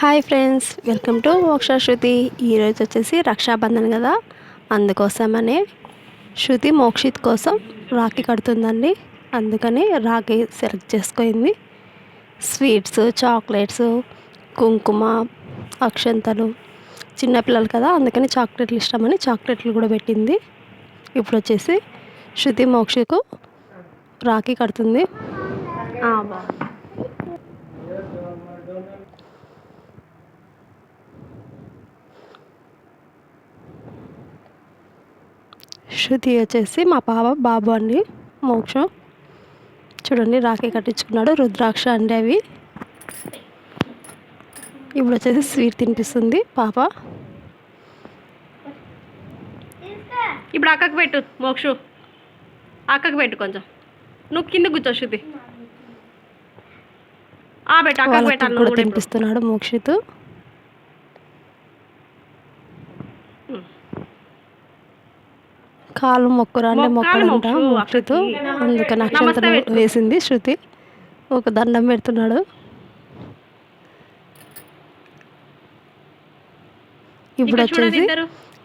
Hi friends welcome to మోక్ష శృతి. ఈరోజు వచ్చేసి రక్షాబంధన్ కదా? అందుకోసమనే శృతి మోక్షిత్ కోసం రాఖీ కడుతుందండి. అందుకని రాఖీ సెలెక్ట్ చేసుకుంది. స్వీట్స్ చాక్లెట్స్ కుంకుమ అక్షంతలు. చిన్నపిల్లలు కదా అందుకని చాక్లెట్లు ఇష్టమని చాక్లెట్లు కూడా పెట్టింది. ఇప్పుడు వచ్చేసి శృతి మోక్షకు రాఖీ కడుతుంది. శృతి వచ్చేసి మా పాప బాబు అండి మోక్షం. చూడండి రాఖీ కట్టించుకున్నాడు రుద్రాక్ష అండి అవి. ఇప్పుడు వచ్చేసి స్వీట్ తినిపిస్తుంది పాప. ఇప్పుడు అక్కకు పెట్టు మోక్షు. అక్కకు పెట్టు కొంచెం. నువ్వు కింద కూర్చో శృతి. ఆ పెట్టు అక్కకు పెట్టాను తినిపిస్తున్నాడు మోక్షిత్. కాలు మొక్కురా అంటే మొక్కాలి మొక్కడంట అక్కకి. అందుకని పెట్టు. వేసింది శృతి ఒక దండం పెడుతున్నాడు ఇప్పుడు వచ్చేసి.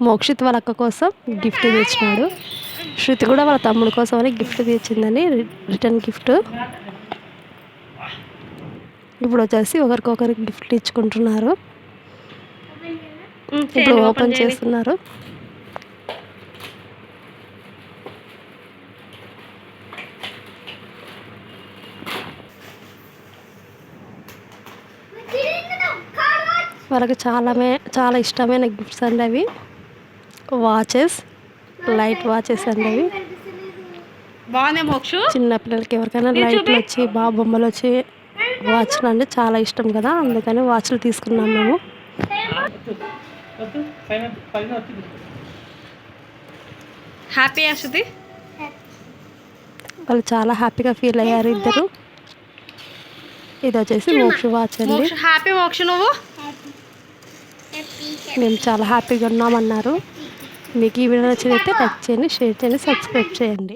మోక్షిత్ వాళ్ళ అక్క కోసం గిఫ్ట్ తెచ్చినాడు శృతి కూడా వాళ్ళ తమ్ముడు కోసం అని గిఫ్ట్ తెచ్చిందని రిటర్న్ గిఫ్ట్ ఇప్పుడు వచ్చేసి ఒకరికొకరికి గిఫ్ట్ ఇచ్చుకుంటున్నారు ఇప్పుడు ఓపెన్. చేస్తున్నారు వాళ్ళకి చాలా చాలా ఇష్టమైన గిఫ్ట్స్ అండి అవి. వాచెస్ లైట్ వాచెస్ అండి అవి. బాగుంది మోక్షు. చిన్న పిల్లలకి ఎవరికైనా లైట్లు. వచ్చి బాగా బొమ్మలు వచ్చి వాచ్లు అంటే చాలా ఇష్టం కదా. అందుకని వాచ్లు తీసుకున్నాం మేము. హ్యాపీ అశ్వతి వాళ్ళు చాలా హ్యాపీగా ఫీల్ అయ్యారు ఇద్దరు. ఇది వచ్చేసి మోక్ష వాచ్ అండి. హ్యాపీ మోక్ష నువ్వు? మేము చాలా హ్యాపీగా ఉన్నామన్నారు. మీకు ఈ వీడియో నచ్చినైతే లైక్ చేయండి షేర్ చేయండి సబ్స్క్రైబ్ చేయండి.